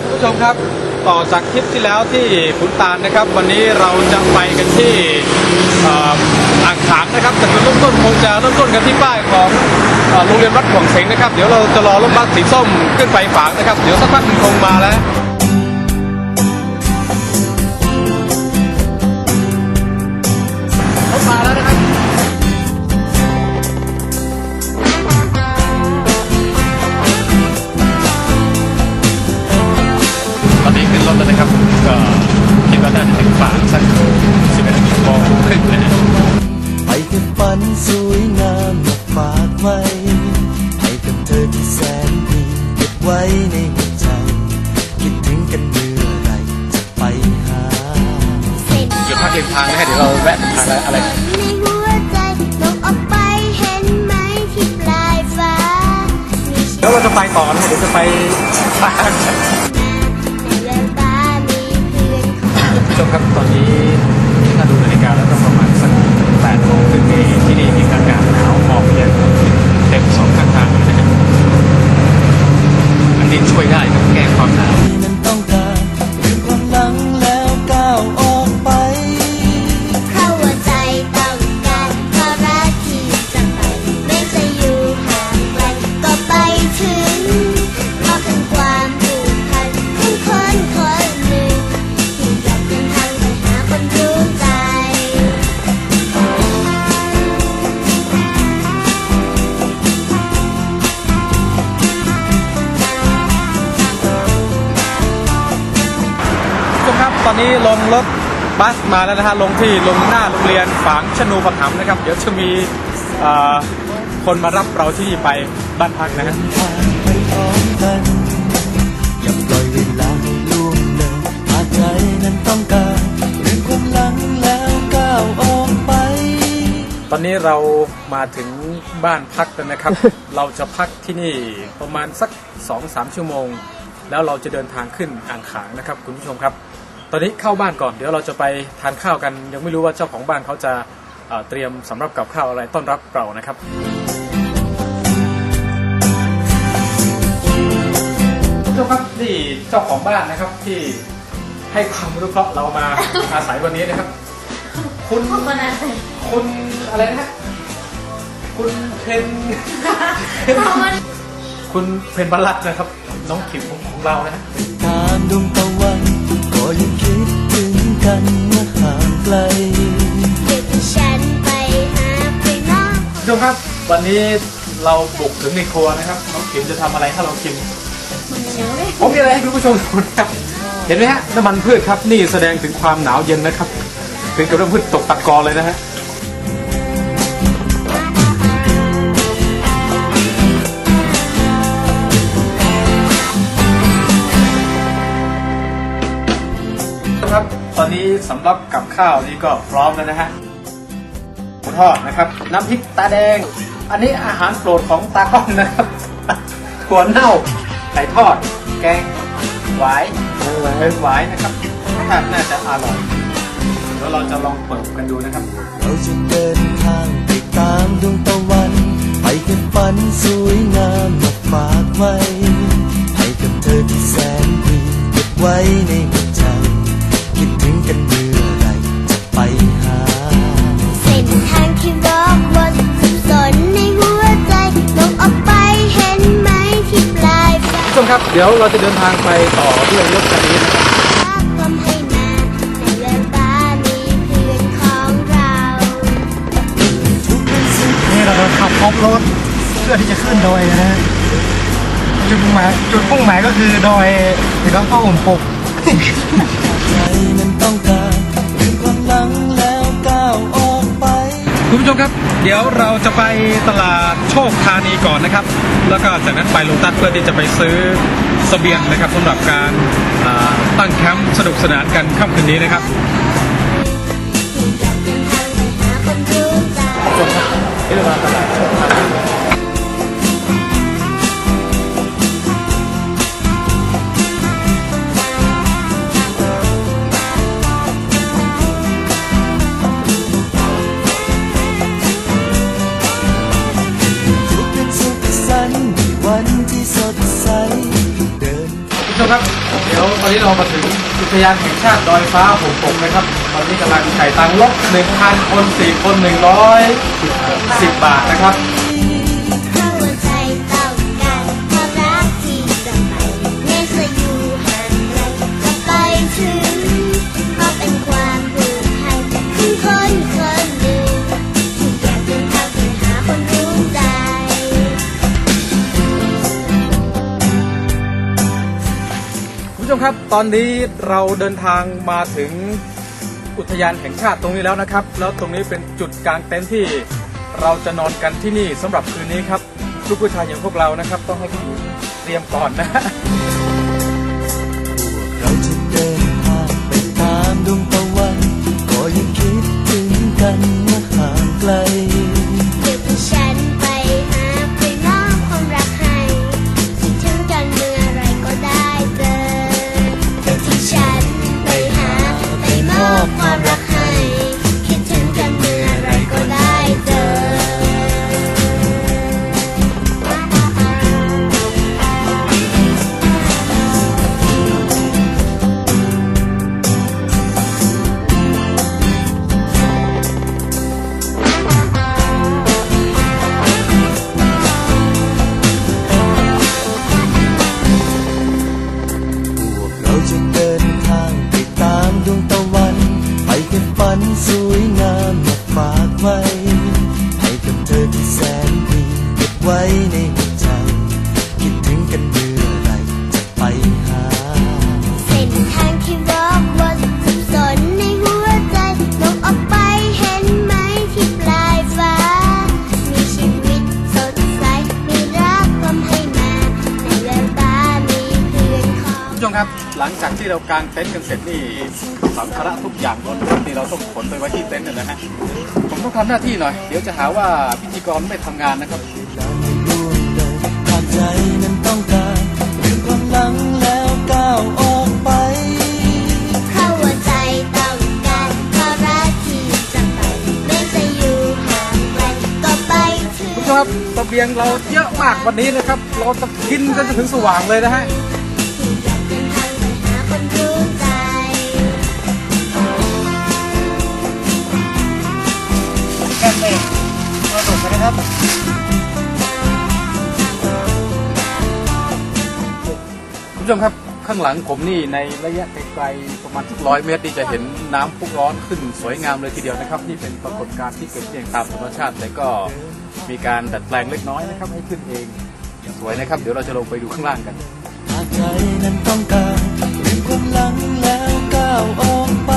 ครับคุณผู้ชมครับ ต่อจากคลิปที่แล้วที่ขุนตาลนะครับ วันนี้เราจะไปกันที่อ่างขางนะครับ แต่เริ่มต้นคงจะเริ่มต้นกันที่ป้ายของโรงเรียนวัดหวงเสงนะครับ เดี๋ยวเราจะรอรถบัสสีส้มขึ้นไปฝางนะครับ เดี๋ยวสักพักหนึงคงมาแล้ว ฝันสวยงามมาฝากไว้ ให้กับเธอที่แสนดีเก็บไว้ในหัวใจ คิดถึงกันเมื่อไรจะไปหา เดี๋ยวพักริมทางนะฮะเดี๋ยวเราแวะทางอะไร ในหัวใจลองออกไปเห็นไหมที่ปลายฟ้ามีฉันแล้วเราจะไปต่อนะฮะเดี๋ยวจะไปฝาง ตอนนี้ลงรถบัสมาแล้วนะฮะลงที่ลงหน้าโรงเรียนฝางชนูปถัมภ์นะครับ เดี๋ยวจะมีเอ่อคนมารับเราที่นี่ไปบ้านพักนะฮะทางไปพร้อมกันอย่าปล่อยเวลาให้ล่วงเลยหากใจนั้นต้องการลืมความหลังแล้วก้าวออกไป ตอนนี้เรามาถึงบ้านพักแล้วนะครับ เราจะพักที่นี่ประมาณสัก2อสชั่วโมง แล้วเราจะเดินทางขึ้นอ่างขางนะครับ คุณผู้ชมครับ ตอนนี้เข้าบ้านก่อนเดี๋ยวเราจะไปทานข้าวกัน ยังไม่รู้ว่าเจ้าของบ้านเขาจะเอ่อเตรียมสำหรับกับข้าวอะไรต้อนรับเรานะครับคุณผู้ชมครับนี่เจ้าของบ้านนะครับที่ให้ความรู้เคราะห์เรามาอาศัยวันนี้นะครับ คุณคุณอะไรนะฮะคุณเพนคุณเพนบัลลัดนะครับ น้องขิมของเรานะฮะตามดวงตะวันก็ ยังคิดถึงกันเมื่อห่างไกลเดี๋ยวที่ฉันไปหาไปนอกคุณผู้ชมครับ วันนี้เราบุกถึงในครัวนะครับน้องขิมจะทำอะไรให้เรากินผมมีอะไรให้คุณผู้ชมดูนะครับ เห็นไหมฮะน้ำมันพืชครับนี่แสดงถึงความหนาวเย็นนะครับถึงกับน้ำพืชตกตะกอนเลยนะฮะ สำหรับกับข้าวนี้ก็พร้อมแล้วนะฮะหมูทอดนะครับ น้ำพริกตาแดง อันนี้อาหารโปรดของตากล้องนะครับถั่วเน่าไก่ทอด แกงหวายหวายหวายนะครับท่าน่าจะอร่อยเดี๋ยวเราจะลองเปิดกันดูนะครับ เราจะเดินทางไปตามดวงตะวัน ไปก็บฝันสวยงามมาฝากไว้ ให้กับเธอที่แสนดีเก็บไว้ในหัวใจ กันเมื่อไรจะไปหา เส้นทางที่วอกวนสับสนในหัวใจลองออกไปเห็นไหมที่ปลายฟ้าผู้ชมครับเดี๋ยวเราจะเดินทางไปต่อด้วยรถคันนี้นะครับกลมให้มาในแววตามีเพื่อนของเรา นี่เราขับออฟโรดเพื่อที่จะขึ้นดอยนะฮะจุดมุ่งหมายจุดมุ่งหมายก็คือดอยหรือก็เข้าอุ่มปก ผู้ชมครับ เดี๋ยวเราจะไปตลาดโชคธานีก่อนนะครับ แล้วก็จากนั้นไปลงตัสเพื่อที่จะไปซื้อเสบียงนะครับสำหรับการตั้งแคมป์สนุกสนานกันค่ำคืนนี้นะครับจบครับนี่เราตลาดโชค ตอนนี้เรามาถึงอุทยานแห่งชาติดอยฟ้าหงปกนะครับ ตอนนี้กำลังไข่ตังค์ลบหนึ่งพันคน4คนหนึ่งร้อยสิบบาทนะครับ คุณผู้ชมครับ ตอนนี้เราเดินทางมาถึงอุทยานแห่งชาติตรงนี้แล้วนะครับ แล้วตรงนี้เป็นจุดกลางเต็นท์ที่เราจะนอนกันที่นี่สำหรับคืนนี้ครับ ลูกผู้ชายอย่างพวกเรานะครับ ต้องให้ผู้หญิงเตรียมก่อนนะ หลังจากที่เรากางเต็นท์กันเสร็จนี่สัมภาระทุกอย่างบนรถนี่เราต้องขนไปไว้ที่เต็นท์นะฮะผมต้องทำหน้าที่หน่อย เดี๋ยวจะหาว่าพิธีกรไม่ทำงานนะครับการไม่ล่วงเลยหากใจนั้นต้องการลืมความหลังแล้วก้าวออกไปเข้าหัวใจต้องการความรักที่จะไปแม้จะอยู่ห่างไกลก็ไปถึงคุณผู้ชมครับตะเบียงเราเยอะมากวันนี้นะครับ เราจะกินกันจนถึงสว่างเลยนะฮะ ครับคุณผู้ชมครับข้างหลังผมนี่ในระยะไกลๆประมาณร้อยเมตรนี่จะเห็นน้ำพุร้อนขึ้นสวยงามเลยทีเดียวนะครับ นี่เป็นปรากฏการณ์ที่เกิดขึ้นเองตามธรรมชาติ แต่ก็มีการดัดแปลงเล็กน้อยนะครับ ให้ขึ้นเองสวยนะครับ เดี๋ยวเราจะลงไปดูข้างล่างกันหากใจนั้นต้องการลืมความหลังแล้วก้าวออกไป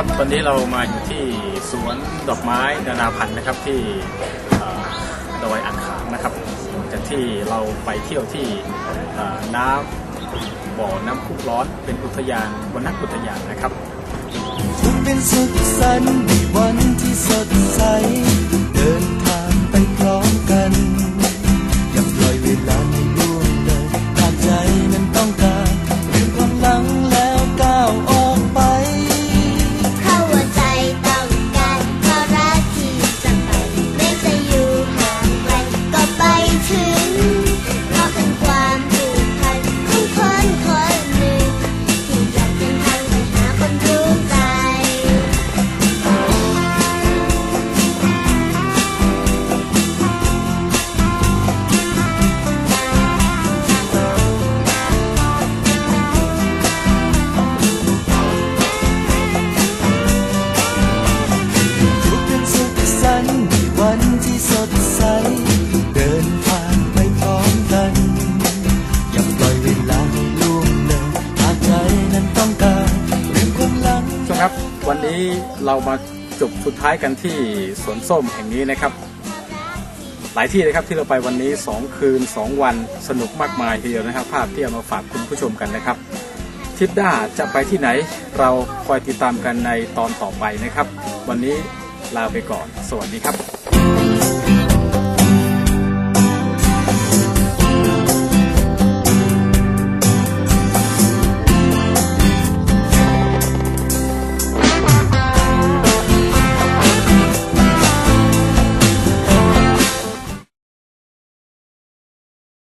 ครับตอนนี้เรามาอยู่ที่สวนดอกไม้นานาพันธุ์นะครับที่ดอยอ่างขางนะครับจากที่เราไปเที่ยวที่น้ำบ่อน้ำพุร้อนเป็นอุทยานวรรณอุทยานนะครับทุกเป็นสุขสันต์ในวันที่สดใสเดินทางไปพร้อมกันอย่าปล่อยเวลา นี้เรามาจบสุดท้ายกันที่สวนส้มแห่งนี้นะครับ หลายที่เลยครับที่เราไปวันนี้ 2 คืน 2 วันสนุกมากมายทีเดียวนะครับ ภาพที่เอามาฝากคุณผู้ชมกันนะครับทิปด้าจะไปที่ไหนเราคอยติดตามกันในตอนต่อไปนะครับ วันนี้ลาไปก่อน สวัสดีครับ